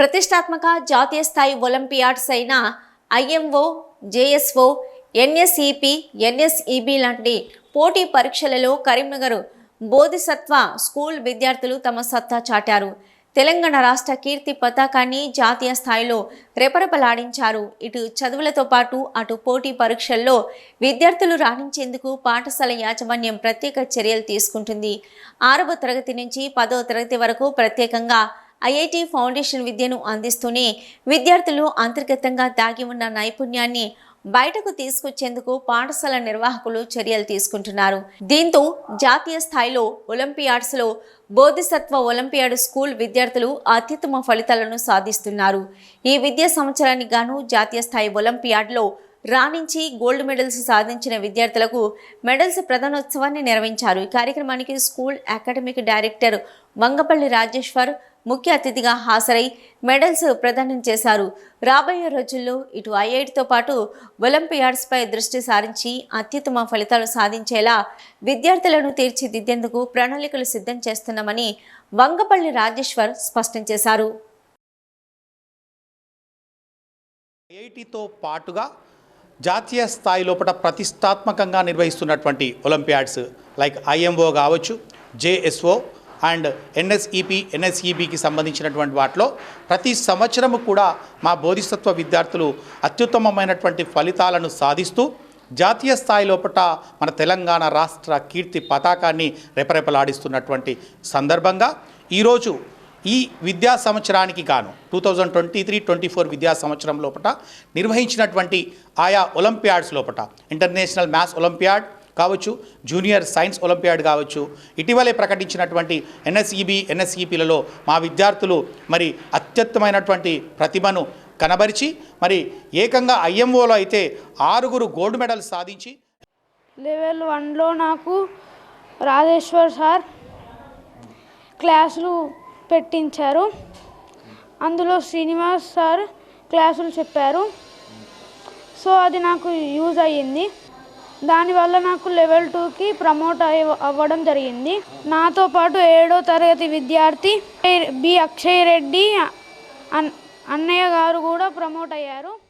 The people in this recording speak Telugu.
ప్రతిష్టాత్మక జాతీయ స్థాయి ఒలింపియాడ్స్ అయిన ఐఎంఓ జేఎస్ఓ ఎన్ఎస్ఈపి ఎన్ఎస్ఈబి లాంటి పోటీ పరీక్షలలో కరీంనగర్ బోధిసత్వ స్కూల్ విద్యార్థులు తమ సత్తా చాటారు. తెలంగాణ రాష్ట్ర కీర్తి పతాకాన్ని జాతీయ స్థాయిలో రెపరెపలాడించారు. ఇటు చదువులతో పాటు అటు పోటీ పరీక్షల్లో విద్యార్థులు రాణించేందుకు పాఠశాల యాజమాన్యం ప్రత్యేక చర్యలు తీసుకుంటుంది. ఆరవ తరగతి నుంచి పదవ తరగతి వరకు ప్రత్యేకంగా ఐఐటి ఫౌండేషన్ విద్యను అందిస్తూనే విద్యార్థులు అంతర్గతంగా దాగి ఉన్న నైపుణ్యాన్ని బయటకు తీసుకొచ్చేందుకు పాఠశాల నిర్వాహకులు చర్యలు తీసుకుంటున్నారు. దీంతో జాతీయ స్థాయిలో ఒలింపియాడ్స్లో బోధిసత్వ ఒలింపియాడ్ స్కూల్ విద్యార్థులు అత్యుత్తమ ఫలితాలను సాధిస్తున్నారు. ఈ విద్యా సంవత్సరానికి గాను జాతీయ స్థాయి ఒలింపియాడ్లో రాణించి గోల్డ్ మెడల్స్ సాధించిన విద్యార్థులకు మెడల్స్ ప్రధానోత్సవాన్ని నిర్వహించారు. ఈ కార్యక్రమానికి school academic director Vangapalli Rajeshwar ముఖ్య అతిథిగా హాజరై మెడల్స్ ప్రదానం చేశారు. రాబోయే రోజుల్లో ఇటు ఐఐటితో పాటు ఒలింపియాడ్స్పై దృష్టి సారించి అత్యుత్తమ ఫలితాలు సాధించేలా విద్యార్థులను తీర్చిదిద్దేందుకు ప్రణాళికలు సిద్ధం చేస్తున్నామని వంగపల్లి రాజేశ్వర్ స్పష్టం చేశారు. ఐఐటితో పాటుగా జాతీయ స్థాయి లోపల ప్రతిష్టాత్మకంగా నిర్వహిస్తున్నటువంటి ఒలింపియాడ్స్ లైక్ ఐఎంఓ కావచ్చు జేఎస్ఓ అండ్ ఎన్ఎస్ఈపి ఎన్ఎస్ఈబికి సంబంధించినటువంటి వాటిలో ప్రతి సంవత్సరము కూడా మా బోధిసత్వ విద్యార్థులు అత్యుత్తమమైనటువంటి ఫలితాలను సాధిస్తూ జాతీయ స్థాయి లోపల మన తెలంగాణ రాష్ట్ర కీర్తి పతాకాన్ని రెపరెపలాడిస్తున్నటువంటి సందర్భంగా ఈరోజు ఈ విద్యా సంవత్సరానికి గాను two thousand twenty three twenty four విద్యా సంవత్సరం లోపల నిర్వహించినటువంటి ఆయా ఒలింపియాడ్స్ లోపల ఇంటర్నేషనల్ మ్యాథ్స్ ఒలింపియాడ్ కావచ్చు జూనియర్ సైన్స్ ఒలింపియాడ్ కావచ్చు. ఇటీవలే ప్రకటించినటువంటి ఎన్ఎస్ఈబి ఎన్ఎస్ఈపిలలో మా విద్యార్థులు మరి అత్యుత్తమైనటువంటి ప్రతిభను కనబరిచి మరి ఏకంగా ఐఎంఓలో అయితే ఆరుగురు గోల్డ్ మెడల్ సాధించి లెవెల్ వన్లో నాకు రాజేశ్వర్ సార్ క్లాసులు పెట్టించారు. అందులో శ్రీనివాస్ సార్ క్లాసులు చెప్పారు. సో అది నాకు యూజ్ అయ్యింది. దానివల్ల నాకు లెవెల్ టూకి ప్రమోట్ అయ్య అవ్వడం జరిగింది. నాతో పాటు ఏడో తరగతి విద్యార్థి బి అక్షయ్ రెడ్డి అన్- అన్నయ్య గారు కూడా ప్రమోట్ అయ్యారు.